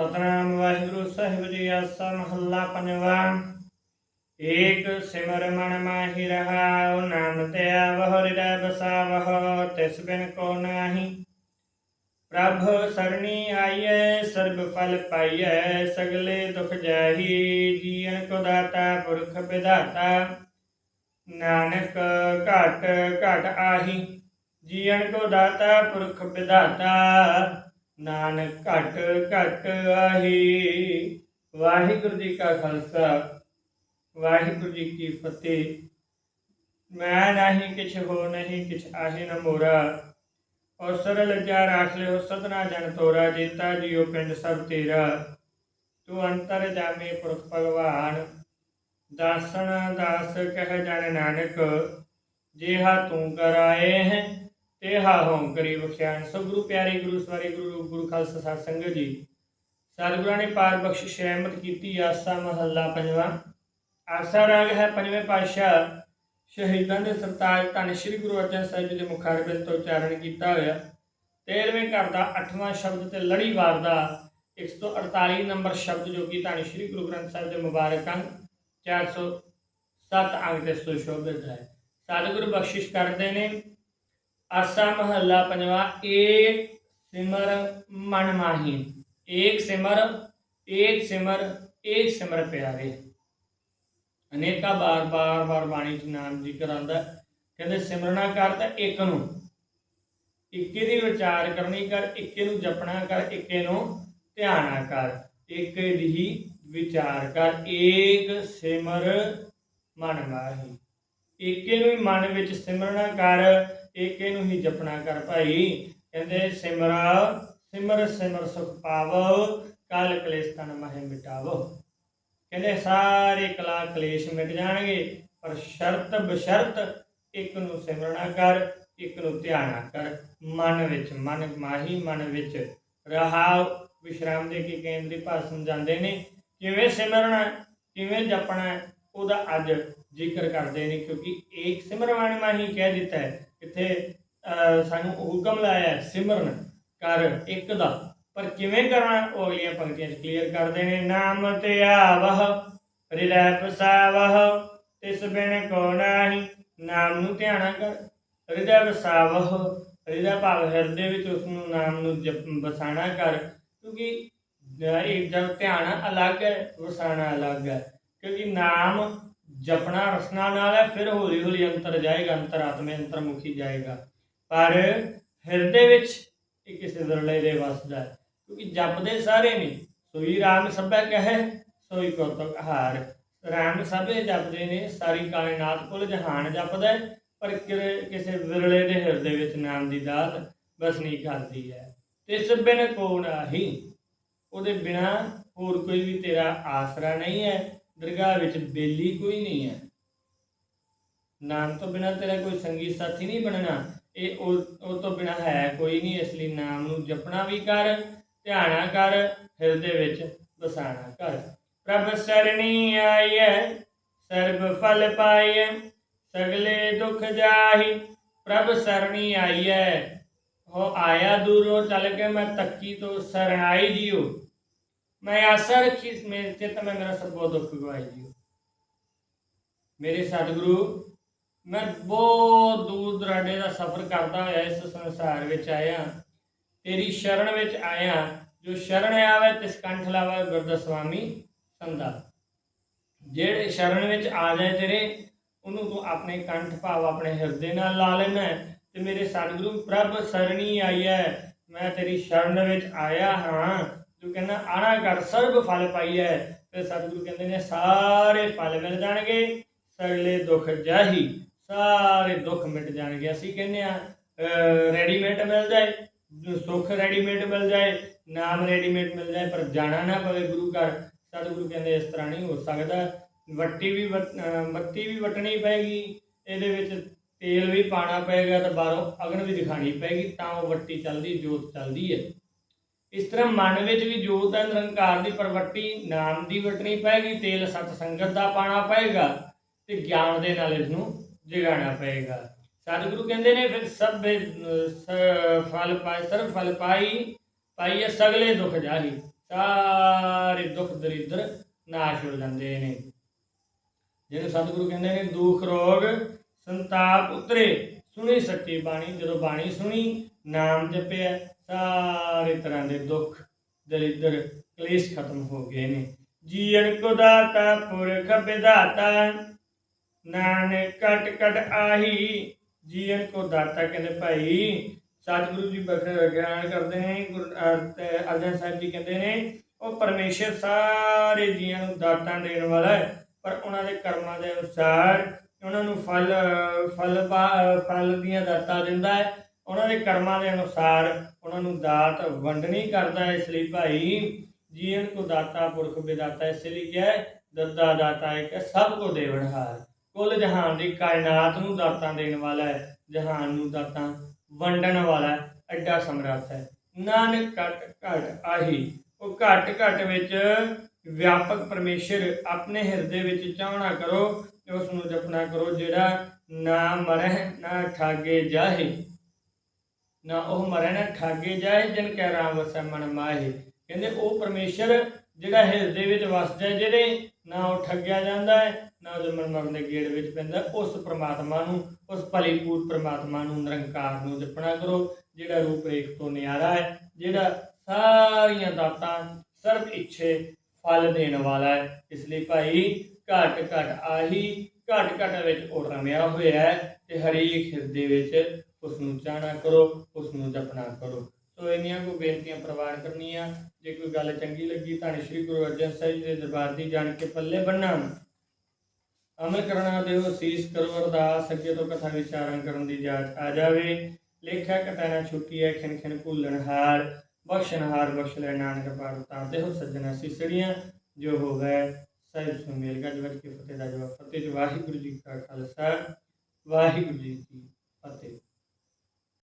ਸਤਨਾਮ ਵਾਹਿਗੁਰੂ, ਸਾਹਿਬ ਜੀ ਆਸਾ ਮਹੱਲਾ ਪੰਜਵਾ। ਏਕ ਸਿਮਰ ਮਨ ਮਾਹੀ ਰਹਾਉ ਨਾਮ ਤੇ ਆਵਹੁ, ਹਿਰਦੈ ਬਸਾਵਹੁ, ਤਿਸ ਬਿਨ ਕੋ ਨਾਹੀ। ਪ੍ਰਭ ਸਰਣੀ ਆਈਐ, ਸਰਬ ਫਲ ਪਾਈਐ, ਸਗਲੇ ਦੁਖ ਜਾਹੀ, ਜੀਵਨ ਕੋ ਦਾਤਾ, ਪੁਰਖ ਵਿਧਾਤਾ। ਨਾਨਕ ਘਟ ਘਟ ਆਹੀ, ਜੀਵਨ ਕੋ ਦਾਤਾ, ਪੁਰਖ ਵਿਧਾਤਾ। ਨਾਨਕ ਘਟ ਘਟ ਆਹੀ। ਵਾਹਿਗੁਰੂ ਜੀ ਕਾ ਖਾਲਸਾ, ਵਾਹਿਗੁਰੂ ਜੀ ਕੀ ਫਤਿਹ। ਮੈਂ ਨਹੀਂ ਕਿਛ ਹੋ ਨਹੀਂ, ਕਿਛ ਆਹੀ ਨ ਮੋਰਾ। ਔਰ ਸਰਲ ਜਾ ਰਾਖ ਲਿਓ ਸਦਨਾ ਜਨ ਤੋਰਾ, ਜੀਤਾ ਜੀਓ ਪਿੰਡ ਸਭ ਤੇਰਾ। ਤੂੰ ਅੰਤਰ ਜਾਮੇ ਪੁਰਖ ਭਗਵਾਨ। ਦਾਸਨ ਦਾਸ ਕਹਿ ਜਨ ਨਾਨਕ, ਜੇਹਾ ਤੂੰ ਕਰਾਏ ਹੈ। ਤੇਹਾ ਹੋਂ ਕਰੀ ਬਖਸ਼ਿਆਨ ਸੋ ਗੁਰੂ ਪਿਆਰੇ, ਗੁਰੂ ਸਵਾਰੇ, ਗੁਰੂ ਰੂਪ, ਗੁਰੂ ਖਾਲਸਾ ਸਾਧ ਸੰਗਤ ਜੀ। ਸਤਿਗੁਰਾਂ ਨੇ ਪਾਰ ਬਖਸ਼ਿਸ਼ ਰਹਿਮਤ ਕੀਤੀ, ਆਸਾ ਮਹੱਲਾ ਪੰਜਵਾਂ। ਆਸਾ ਰਾਗ ਹੈ ਪੰਜਵੇਂ ਪਾਤਸ਼ਾਹ। ਸ਼ਹੀਦਾਂ ਦੇ ਸਰਤਾਜ ਧੰਨ ਸ਼੍ਰੀ ਗੁਰੂ ਅਰਜਨ ਸਾਹਿਬ ਜੀ ਦੇ ਮੁਖਾਰਬਿੰਦ ਤੋਂ ਉਚਾਰਨ ਕੀਤਾ ਹੋਇਆ। 13ਵੇਂ ਘਰ ਦਾ 8ਵਾਂ ਸ਼ਬਦ ਤੇ ਲੜੀਵਾਰ ਦਾ 148 ਨੰਬਰ ਸ਼ਬਦ ਜੋ ਕਿ ਧੰਨ ਸ਼੍ਰੀ ਗੁਰੂ ਗ੍ਰੰਥ ਸਾਹਿਬ ਦੇ ਮੁਬਾਰਕ ਅੰਗ 407 ਅੰਗ ਤੇ ਸੁਸ਼ੋਭਿਤ ਹੈ। ਸਤਿਗੁਰੂ ਬਖਸ਼ਿਸ਼ ਕਰਦੇ ਨੇ। ਆਸਾ ਮਹੱਲਾ ਪੰਜਵਾ ਏਕ ਸਿਮਰ ਮਨ ਮਾਹੀ। ਏਕ ਸਿਮਰ ਏਕ ਸਿਮਰ ਏਕ ਸਿਮਰ ਪਿਆਰੇ। ਅਨੇਕਾਂ ਬਾਰ ਬਾਰ ਬਾਰ ਬਾਣੀ ਚ ਨਾਮ ਜ਼ਿਕਰ ਆਉਂਦਾ ਕਹਿੰਦੇ ਸਿਮਰਨਾ ਕਰ ਤਾਂ ਇੱਕ ਨੂੰ। ਇੱਕੇ ਦੀ ਵਿਚਾਰ ਕਰਨੀ ਕਰ, ਇੱਕੇ ਨੂੰ ਜਪਣਾ ਕਰ, ਇੱਕੇ ਨੂੰ ਧਿਆਨਾ ਕਰ। ਇੱਕ ਦੀ ਵਿਚਾਰ ਕਰ। ਏਕ ਸਿਮਰ ਮਨ ਮਾਹੀ। ਏਕੇ ਨੂੰ ਹੀ ਮਨ ਵਿੱਚ ਸਿਮਰਨਾ ਕਰ। ਏਕੇ ਨੂੰ ਹੀ ਜਪਣਾ ਕਰ ਭਾਈ। ਕਹਿੰਦੇ, ਸਿਮਰਾ, ਸਿਮਰ ਸਿਮਰ ਸੁਖ ਪਾਵੋ, ਕਾਲ ਕਲੇਸ਼ ਤਨ ਮਹਿ ਮਿਟਾਵੋ। ਕਹਿੰਦੇ, ਸਾਰੇ ਕਲਾ ਕਲੇਸ਼ ਮਿਟ ਜਾਣਗੇ, ਪਰ ਸ਼ਰਤ ਬਸ਼ਰਤ ਇੱਕ ਨੂੰ ਸਿਮਰਨਾ ਕਰ, ਇੱਕ ਨੂੰ ਧਿਆਨਾ ਕਰ। ਮਨ ਵਿੱਚ ਮਨ, ਮਾਹੀ ਮਨ ਵਿੱਚ ਰਹਾਉ ਵਿਸ਼ਰਾਮ ਦੇ ਕੇ ਕੇਂਦਰੀ ਭਾਸ਼ਾ ਸਮਝਾਉਂਦੇ ਨੇ, ਕਿਵੇਂ ਸਿਮਰਨਾ, ਕਿਵੇਂ ਜਪਣਾ, ਉਹਦਾ ਅੱਜ ਜ਼ਿਕਰ ਕਰਦੇ ਨੇ, ਕਿਉਂਕਿ ਏਕ ਸਿਮਰਵਾਣ ਮਾਹੀ ਕਹਿ ਦਿੱਤਾ ਹੈ। ਇੱਥੇ ਸਾਨੂੰ ਹੁਕਮ ਲਾਇਆ ਸਿਮਰਨ ਕਰ ਇੱਕ ਦਾ। ਪਰ ਕਿਵੇਂ ਕਰਨਾ ਉਹ ਅਗਲੀਆਂ ਪੰਕਤੀਆਂ 'ਚ ਕਲੀਅਰ ਕਰਦੇ ਨੇ ਨਾਮ ਤੇ ਆਵਹ ਹਿਰਦੈ ਪਸਾਵਹ ਤਿਸ ਬਿਨ ਕੋ ਨਾਹੀ। ਨਾਮ ਨੂੰ ਧਿਆਣਾ ਕਰ। ਹਿਰਦੈ ਵਸਾਵਹ ਹਿਰਦੈ ਭਾਵ ਹਿਰਦੇ ਵਿੱਚ ਉਸ ਨੂੰ ਨਾਮ ਨੂੰ ਜਪ ਵਸਾਣਾ ਕਰ। ਕਿਉਂਕਿ ਅਹ, ਇਹ ਜਦ ਧਿਆਨ ਅਲੱਗ ਹੈ ਵਸਾਣਾ ਅਲੱਗ ਹੈ। ਕਿਉਂਕਿ ਨਾਮ ਜਪਣਾ ਰਸਨਾ ਨਾਲ ਹੈ ਫਿਰ ਹੌਲੀ ਹੌਲੀ ਅੰਤਰ ਜਾਏਗਾ ਅੰਤਰਾਤਮੇ ਅੰਤਰਮੁਖੀ ਜਾਏਗਾ। ਪਰ ਹਿਰਦੇ ਵਿੱਚ ਇਹ ਕਿਸੇ ਦਰਲੇ ਦੇ ਵਸਦਾ ਹੈ ਕਿਉਂਕਿ ਜਪਦੇ ਸਾਰੇ ਨੇ ਸੋਈ ਰਾਮ ਸਭੈ ਕਹੇ ਸੋਈ ਕੌਤਕ ਹਾਰ। ਰਾਮ ਸਭੇ ਜਪਦੇ ਨੇ ਸਾਰੀ ਕਾਇਨਾਤ ਕੁੱਲ ਜਹਾਨ ਜਪਦਾ ਹੈ, ਪਰ ਕਿਸੇ ਵਿਰਲੇ ਦੇ ਹਿਰਦੇ ਵਿੱਚ ਨਾਮ ਦੀ ਦਾਤ ਬਸਣੀ ਕਰਦੀ ਹੈ। ਤਿਸ ਬਿਨ ਕੋ ਨਾਹੀ ਉਹਦੇ ਬਿਨਾ ਹੋਰ ਕੋਈ ਵੀ ਤੇਰਾ ਆਸਰਾ ਨਹੀਂ ਹੈ। ਦਰਗਾਹ ਵਿੱਚ ਬੇਲੀ ਕੋਈ ਨਹੀਂ ਹੈ। ਨਾਮ ਤੋਂ ਬਿਨਾ ਤੇਰਾ ਕੋਈ ਸੰਗੀ ਸਾਥੀ ਨਹੀਂ ਬਣਨਾ। ਇਹ ਉਹ ਤੋਂ ਬਿਨਾ ਹੈ ਕੋਈ ਨਹੀਂ, ਇਸ ਲਈ ਨਾਮ ਨੂੰ ਜਪਣਾ ਵੀ ਕਰ ਧਿਆਨਾ ਕਰ, ਹਿਰਦੇ ਵਿੱਚ ਵਸਾਣਾ ਕਰ। ਪ੍ਰਭ ਸਰਣੀ ਆਈਐ, ਸਰਬ ਫਲ ਪਾਈਐ, ਸਗਲੇ ਦੁਖ ਜਾਹੀ। ਪ੍ਰਭ ਸਰਣੀ ਆਈਐ ਹੋ ਆਇਆ ਦੂਰੋਂ, ਚੱਲ ਕੇ ਮੈਂ ਤੱਕੀ ਤੋਂ ਸਰਣਾਈ ਜੀਓ ਮੈਂ ਆਸਾ ਰੱਖੀ ਮੇਰੇ ਤਾਂ ਮੈਂ ਮੇਰਾ ਸਰਬੋ ਦੁੱਖ ਗਵਾਈ ਜੀਓ ਮੇਰੇ ਸਤਿਗੁਰੂ, ਮੈਂ ਬਹੁਤ ਦੂਰ ਦਰਾਡੇ ਦਾ ਸਫ਼ਰ ਕਰਦਾ ਹੋਇਆ ਇਸ ਸੰਸਾਰ ਵਿੱਚ ਆਇਆ। ਤੇਰੀ ਸ਼ਰਨ ਵਿੱਚ ਆਇਆ। ਜੋ ਸ਼ਰਨ ਆਵੇ ਤਿਸ ਕੰਠ ਲਾਵੇ ਗੁਰਦਾ ਸੁਆਮੀ ਸੰਦਾ ਜਿਹੜੇ ਸ਼ਰਨ ਵਿੱਚ ਆ ਜਾਏ ਤੇਰੇ, ਉਹਨੂੰ ਤੂੰ ਆਪਣੇ ਕੰਠ ਭਾਵ ਆਪਣੇ ਹਿਰਦੇ ਨਾਲ ਲਾ ਲੈਣਾ ਤੇ ਮੇਰੇ ਸਤਿਗੁਰੂ ਪ੍ਰਭ ਸਰਣੀ ਆਈ ਹੈ। ਮੈਂ ਤੇਰੀ ਸ਼ਰਨ ਵਿੱਚ ਆਇਆ ਹਾਂ। ਤੂੰ ਕਹਿੰਦਾ, ਆਣਾ ਕਰ ਸਰਬ ਫਲ ਪਾਈ ਹੈ ਤੇ ਸਤਿਗੁਰੂ ਕਹਿੰਦੇ ਨੇ, ਸਾਰੇ ਫਲ ਮਿਲ ਜਾਣਗੇ ਸਗਲੇ ਦੁੱਖ ਜਾਹੀ, ਸਾਰੇ ਦੁੱਖ ਮਿਟ ਜਾਣਗੇ। ਅਸੀਂ ਕਹਿੰਦੇ ਆ ਰੈਡੀਮੇਡ ਮਿਲ ਜਾਏ, ਸੁੱਖ ਰੈਡੀਮੇਡ ਮਿਲ ਜਾਏ, ਨਾਮ ਰੈਡੀਮੇਡ ਮਿਲ ਜਾਏ, ਪਰ ਜਾਣਾ ਨਾ ਪਵੇ ਗੁਰੂ ਘਰ। ਸਤਿਗੁਰੂ ਕਹਿੰਦੇ, ਇਸ ਤਰ੍ਹਾਂ ਨਹੀਂ ਹੋ ਸਕਦਾ। ਵੱਟੀ ਵੀ ਵਟ- ਵੀ ਵਟਣੀ ਪੈਗੀ ਇਹਦੇ ਵਿੱਚ ਤੇਲ ਵੀ ਪਾਣਾ ਪਏਗਾ ਤੇ ਬਾਹਰੋਂ ਅਗਨ ਵੀ ਦਿਖਾਣੀ ਪੈਗੀ ਤਾਂ ਉਹ ਵੱਟੀ ਚੱਲਦੀ, ਜੋਤ ਚੱਲਦੀ ਹੈ ਇਸ ਤਰ੍ਹਾਂ ਮਨ ਵਿੱਚ ਵੀ ਜੋਤ ਹੈ ਨਿਰੰਕਾਰ ਦੀ ਪਰਵੱਟੀ ਨਾਮ ਦੀ ਵਟਣੀ ਪਏਗੀ, ਤੇਲ ਸਤ ਸੰਗਤ ਦਾ ਪਾਣਾ ਪਏਗਾ ਤੇ ਗਿਆਨ ਦੇ ਨਾਲ ਇਸ ਨੂੰ ਜਗਾਉਣਾ ਪਏਗਾ। ਸਤਿਗੁਰੂ ਕਹਿੰਦੇ ਨੇ, ਫਿਰ ਸਭ ਫਲ ਪਾਏ ਸਰਬ ਫਲ ਪਾਈ, ਪਾਈਏ ਸਗਲੇ ਦੁੱਖ ਜਾਹੀ ਸਾਰੇ ਦੁੱਖ ਦਰਿਦਰ ਨਾਸ਼ ਹੋ ਜਾਂਦੇ ਨੇ। ਜਿਹਨੂੰ ਸਤਿਗੁਰੂ ਕਹਿੰਦੇ ਨੇ, ਦੁੱਖ ਰੋਗ ਸੰਤਾਪ ਉਤਰੇ। ਸੁਣੀ ਸੱਚੀ ਬਾਣੀ, ਜਦੋਂ ਬਾਣੀ ਸੁਣੀ, ਨਾਮ ਜਪਿਆ, ਸਾਰੇ ਤਰ੍ਹਾਂ ਦੇ ਦੁੱਖ ਦਰਿਦਰ ਕਲੇਸ਼ ਖਤਮ ਹੋ ਗਏ ਨੇ। ਜੀਵਨ ਕੋ ਦਾਤਾ ਪੁਰਖ ਵਿਦਾਤਾ ਨਾਨਕ ਕਟ ਕਟ ਆਹੀ। ਜੀਵਨ ਕੋ ਦਾਤਾ ਕਹਿੰਦੇ ਭਾਈ, ਸਤਿਗੁਰੂ ਜੀ ਬਖਰ ਕਰਦੇ ਨੇ, ਗੁਰੂ ਅਰਜਨ ਸਾਹਿਬ ਜੀ ਕਹਿੰਦੇ ਨੇ, ਉਹ ਪਰਮੇਸ਼ਰ ਸਾਰੇ ਜੀਵਾਂ ਨੂੰ ਦਾਤਾਂ ਦੇਣ ਵਾਲਾ ਹੈ, ਪਰ ਉਹਨਾਂ ਦੇ ਕਰਮਾਂ ਦੇ ਅਨੁਸਾਰ ਉਹਨਾਂ ਨੂੰ ਫਲ ਫਲ ਫਲ ਦੀਆਂ ਦਾਤਾਂ ਦਿੰਦਾ ਹੈ। ਉਹਨਾਂ ਦੇ ਕਰਮਾਂ ਦੇ ਅਨੁਸਾਰ ਉਹਨਾਂ ਨੂੰ ਦਾਤ ਵੰਡਣੀ ਕਰਦਾ ਹੈ। ਇਸ ਲਈ ਭਾਈ ਜੀਵਨ ਕੋ ਦਾਤਾ ਪੁਰਖ ਵਿਦਾਤਾ ਇਸ ਲਈ ਕਿਹਾ ਹੈ ਦੱਦਾ ਦਾਤਾ ਇੱਕ ਹੈ, ਸਭ ਕੋ ਦੇਵਨਹਾਰ ਕੁੱਲ ਜਹਾਨ ਦੀ ਕਾਇਨਾਤ ਨੂੰ ਦਾਤਾਂ ਦੇਣ ਵਾਲਾ ਹੈ। ਜਹਾਨ ਨੂੰ ਦਾਤਾਂ ਵੰਡਣ ਵਾਲਾ ਐਡਾ ਸਮਰੱਥ ਹੈ। ਨਾਨਕ ਘਟ ਘਟ ਆਹੀ। ਉਹ ਘਟ ਘਟ ਵਿੱਚ ਵਿਆਪਕ ਪਰਮੇਸ਼ਰ ਆਪਣੇ ਹਿਰਦੇ ਵਿੱਚ ਚਾਹਣਾ ਕਰੋ ਤੇ ਉਸ ਨੂੰ ਜਪਣਾ ਕਰੋ, ਜਿਹੜਾ ਨਾ ਮਰਹਿ, ਨਾ ਠਾਗੇ ਜਾਹੇ। ਨਾ ਉਹ ਮਰੈ ਨਾ ਠਾਗੇ ਜਾਏ ਜਿਨ ਕੈ ਰਾਮ ਵਸੈ ਮਨ ਮਾਹੇ। ਕਹਿੰਦੇ ਉਹ ਪਰਮੇਸ਼ਰ ਜਿਹੜਾ ਹਿਰਦੇ ਵਿੱਚ ਵਸਦਾ ਹੈ ਨਾ ਉਹ ਠੱਗਿਆ ਜਾਂਦਾ ਹੈ, ਨਾ ਉਹਦੇ ਮਨ ਮਰਨ ਦੇ ਗੇੜ ਵਿੱਚ ਪੈਂਦਾ ਉਸ ਪ੍ਰਮਾਤਮਾ ਨੂੰ, ਉਸ ਭਲੀਪੂਰ ਪ੍ਰਮਾਤਮਾ ਨੂੰ ਨਿਰੰਕਾਰ ਨੂੰ ਜਪਣਾ ਕਰੋ, ਜਿਹੜਾ ਰੂਪ ਰੇਖ ਤੋਂ ਨਿਆਰਾ ਹੈ, ਜਿਹੜਾ ਸਾਰੀਆਂ ਦਾਤਾਂ, ਸਰਬ ਇੱਛੇ ਫਲ ਦੇਣ ਵਾਲਾ ਹੈ। ਇਸ ਲਈ ਭਾਈ ਘਟ ਘਟ ਆਹੀ ਘਟ ਘਟ ਵਿੱਚ ਉਹ ਰਮਿਆ ਹੋਇਆ ਹੈ ਤੇ ਹਰੇਕ ਹਿਰਦੇ ਵਿੱਚ ਉਸ ਨੂੰ ਚਾਹਣਾ ਕਰੋ ਉਸ ਨੂੰ ਜਪਣਾ ਕਰੋ। ਸੋ ਇੰਨੀਆਂ ਕੋ ਬੇਨਤੀਆਂ ਪ੍ਰਵਾਨ ਕਰਨੀਆਂ। ਜੇ ਕੋਈ ਗੱਲ ਚੰਗੀ ਲੱਗੀ ਤਾਂ ਸ੍ਰੀ ਗੁਰੂ ਅਰਜਨ ਸਾਹਿਬ ਜੀ ਦੇ ਦਰਬਾਰ ਦੀ ਜਾਣ ਕੇ ਪੱਲੇ ਬੰਨਾ ਅਮਲ ਕਰਨਾ ਦਿਓ ਸੀਸ ਕਰੋ ਅਰਦਾਸ, ਅੱਗੇ ਤੋਂ ਕਥਾ ਵਿਚਾਰਾਂ ਕਰਨ ਦੀ ਜਾਚ ਆ ਜਾਵੇ। ਲੇਖਾ ਕਟਾਣਾ ਛੁੱਟੀ ਹੈ, ਖਿਨ ਖਿਨ ਭੁੱਲਣ ਹਾਰ। ਬਖਸ਼ਣ, ਹਾਰ ਬਖਸ਼ ਲੈ, ਨਾਨਕ ਪਾਰ ਉਤਾਰ ਦੇ ਹੋ ਸੱਜਣਾ ਸਿਸੜੀਆਂ, ਜੋ ਹੋ ਗਏ ਸਾਹਿਬ ਸੁਮੇਲ। ਗੱਜ ਵੱਜ ਕੇ ਫਤਿਹ ਦਾ ਜਵਾਬ। ਫਤਿਹ ਜੀ ਵਾਹਿਗੁਰੂ ਜੀ ਕਾ ਖਾਲਸਾ, ਵਾਹਿਗੁਰੂ ਜੀ ਕੀ ਫਤਿਹ।